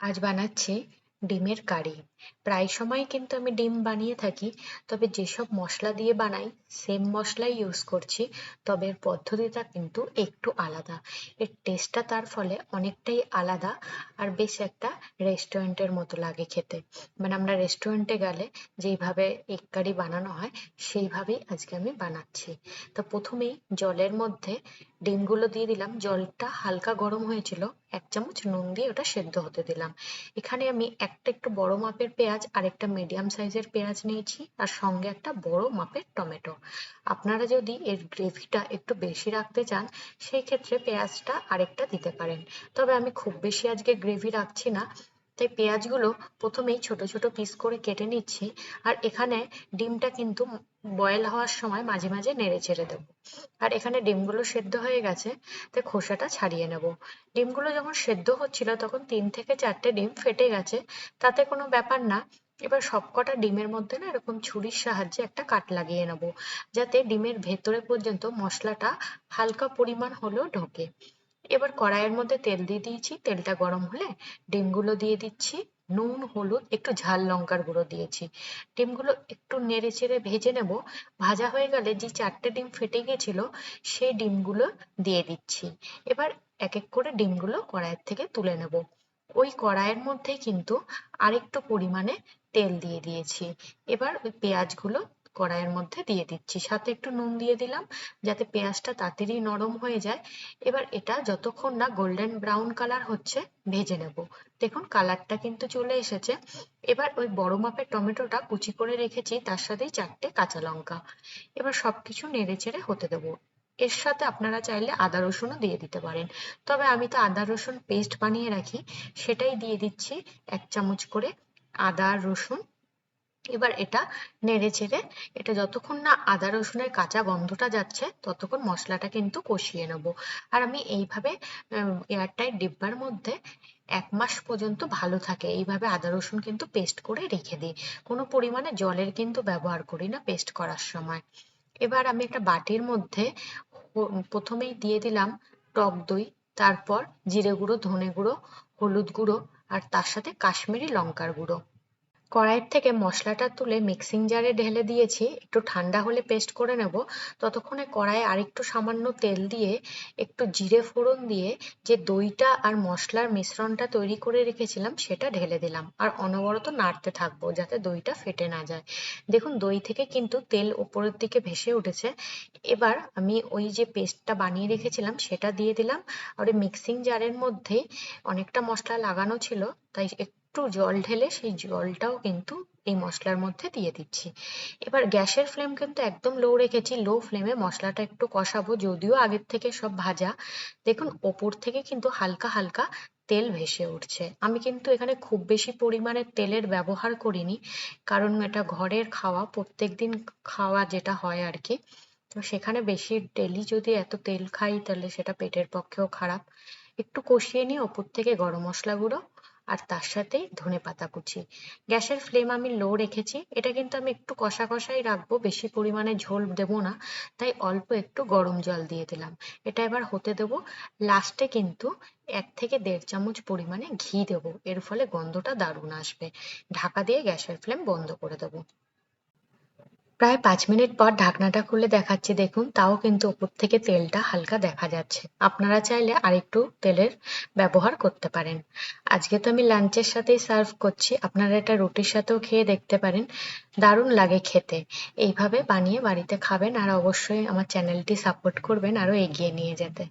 আজ বানাচ্ছি ডিমের কারি। প্রায় সময় কিন্তু আমি ডিম বানিয়ে থাকি, তবে যেসব মশলা দিয়ে বানাই সেম মশলাই ইউজ করছি, তবে এর পদ্ধতিটা কিন্তু একটু আলাদা। এর টেস্টটা তার ফলে অনেকটাই আলাদা আর বেশ একটা রেস্টুরেন্টের মতো লাগে খেতে। মানে আমরা রেস্টুরেন্টে গেলে যেইভাবে এগ কারি বানানো হয়, সেইভাবেই আজকে আমি বানাচ্ছি। তো প্রথমেই জলের মধ্যে ডিমগুলো দিয়ে দিলাম। জলটা হালকা গরম হয়েছিল। এক চামচ নুন দিয়ে ওটা সেদ্ধ হতে দিলাম। এখানে আমি একটা একটু বড় মাপের পেঁয়াজ আর একটা মিডিয়াম সাইজের পেঁয়াজ নিয়েছি আর সঙ্গে একটা বড় মাপের টমেটো। আপনারা যদি এর গ্রেভিটা একটু বেশি রাখতে চান, সেই ক্ষেত্রে পেঁয়াজটা আরেকটা দিতে পারেন। তবে আমি খুব বেশি আজকে গ্রেভি রাখছি না। তাই পেঁয়াজগুলো প্রথমেই ছোট ছোট পিস করে কেটে নিচ্ছি আর এখানে ডিমটা কিন্তু বয়েল হওয়ার সময় মাঝে মাঝে নেড়ে চেড়ে দেবো। আর এখানে ডিমগুলো সেদ্ধ হয়ে গেছে তাই খোসাটা ছাড়িয়ে নেব। ডিমগুলো যখন সেদ্ধ হচ্ছিল তখন তিন থেকে চারটে ডিম ফেটে গেছে, তাতে কোনো ব্যাপার না। এবার সবকটা ডিমের মধ্যে না এরকম ছুরির সাহায্যে একটা কাট লাগিয়ে নেব, যাতে ডিমের ভেতরে পর্যন্ত মশলাটা হালকা পরিমাণ হলেও ঢোকে। এবার কড়াইয়ের মধ্যে তেল দিয়ে দিয়েছি। তেলটা গরম হলে ডিমগুলো দিয়ে দিচ্ছি। নুন, হলুদ, একটু ঝাল লঙ্কার গুঁড়ো দিয়েছি। ডিমগুলো একটু নেড়ে চেড়ে ভেজে নেব। ভাজা হয়ে গেলে যে চারটে ডিম ফেটে গেছিল, সেই ডিমগুলো দিয়ে দিচ্ছি। এবার এক এক করে ডিমগুলো কড়াইয়ের থেকে তুলে নেব। ওই কড়াইয়ের মধ্যে কিন্তু আরেকটু পরিমাণে তেল দিয়ে দিয়েছি। এবার ওই পেঁয়াজগুলো কড়াইয়ের মধ্যে দিয়ে দিচ্ছি। সাথে একটু নুন দিয়ে দিলাম যাতে পেঁয়াজটা তাড়াতাড়ি নরম হয়ে যায়। এবার এটা যতক্ষণ না গোল্ডেন ব্রাউন কালার হচ্ছে ভেজে নেব। দেখুন কালারটা কিন্তু চলে এসেছে। এবার ওই বড় মাপের টমেটোটা কুচি করে রেখেছি, তার সাথেই চারটে কাঁচা লঙ্কা। এবার সবকিছু নেড়ে চেড়ে হতে দেবো। এর সাথে আপনারা চাইলে আদা রসুনও দিয়ে দিতে পারেন। তবে আমি তো আদা রসুন পেস্ট বানিয়ে রাখি, সেটাই দিয়ে দিচ্ছি এক চামচ করে আদা রসুন এবার এটা নেড়ে চেড়ে এটা যতক্ষণ না আদা, রসুনের কাঁচা গন্ধটা যাচ্ছে, ততক্ষণ মশলাটা কিন্তু কষিয়ে নেব। আর আমি এইভাবে এয়ারটাইট ডিব্বার মধ্যে এক মাস পর্যন্ত ভালো থাকে। এইভাবে আদা, রসুন কিন্তু পেস্ট করে রেখে দিই। কোনো পরিমাণে জলের কিন্তু ব্যবহার করি না পেস্ট করার সময়। এবার আমি একটা বাটির মধ্যে প্রথমেই দিয়ে দিলাম টক দই, তারপর জিরে গুঁড়ো, ধনে গুঁড়ো, হলুদ গুঁড়ো, আর তার সাথে কাশ্মীরি লঙ্কার গুঁড়ো। কড়াইয়ের থেকে মশলাটা তুলে মিক্সিং জারে ঢেলে দিয়েছি। একটু ঠান্ডা হলে পেস্ট করে নেব। ততক্ষণে কড়াইয়ে আরেকটু সামান্য তেল দিয়ে একটু জিরে ফোড়ন দিয়ে যে দইটা আর মশলার মিশ্রণটা তৈরি করে রেখেছিলাম, সেটা ঢেলে দিলাম। আর অনবরত নাড়তে থাকব যাতে দইটা ফেটে না যায়। দেখুন, দই থেকে কিন্তু তেল ওপরের দিকে ভেসে উঠেছে। এবার আমি ওই যে পেস্টটা বানিয়ে রেখেছিলাম, সেটা দিয়ে দিলাম। আর ওই মিক্সিং জারের মধ্যে অনেকটা মশলা লাগানো ছিল, তাই একটু জল ঢেলে সেই জলটাও কিন্তু এই মশলার মধ্যে দিয়ে দিচ্ছি। এবার গ্যাসের ফ্লেম কিন্তু একদম লো রেখেছি লো ফ্লেমে মশলাটা একটু কষাবো, যদিও আগের থেকে সব ভাজা। দেখুন, ওপর থেকে কিন্তু হালকা হালকা তেল ভেসে উঠছে। আমি কিন্তু এখানে খুব বেশি পরিমাণে তেলের ব্যবহার করিনি, কারণ এটা ঘরের খাওয়া প্রত্যেক দিন খাওয়া যেটা হয় আর কি। তো সেখানে বেশি ডেলি যদি এত তেল খাই, তাহলে সেটা পেটের পক্ষেও খারাপ। একটু কষিয়ে নিয়ে ওপর থেকে গরম মশলা গুঁড়ো আর তার সাথে ধনে পাতা কুচি। গ্যাসের ফ্লেম আমি লো রেখেছি। এটা কিন্তু আমি একটু কষা কষাই রাখব, বেশি পরিমাণে ঝোল দেবো না। তাই অল্প একটু গরম জল দিয়ে দিলাম। এটা এবার হতে দেবো লাস্টে কিন্তু এক থেকে দেড় চামচ পরিমাণে ঘি দেবো। এর ফলে গন্ধটা দারুণ আসবে। ঢাকা দিয়ে গ্যাসের ফ্লেম বন্ধ করে দেবো। প্রায় পাঁচ মিনিট পর ঢাকনাটা খুলে দেখাচ্ছি, দেখুন। তাও কিন্তু উপর থেকে তেলটা হালকা দেখা যাচ্ছে। আপনারা চাইলে আরেকটু তেলের ব্যবহার করতে পারেন। আজকে তো আমি লাঞ্চের সাথেই সার্ভ করছি। আপনারা এটা রুটির সাথেও খেয়ে দেখতে পারেন। দারুণ লাগে খেতে। এইভাবে বানিয়ে বাড়িতে খাবেন আর অবশ্যই আমার চ্যানেলটি সাপোর্ট করবেন আরও এগিয়ে নিয়ে যেতে।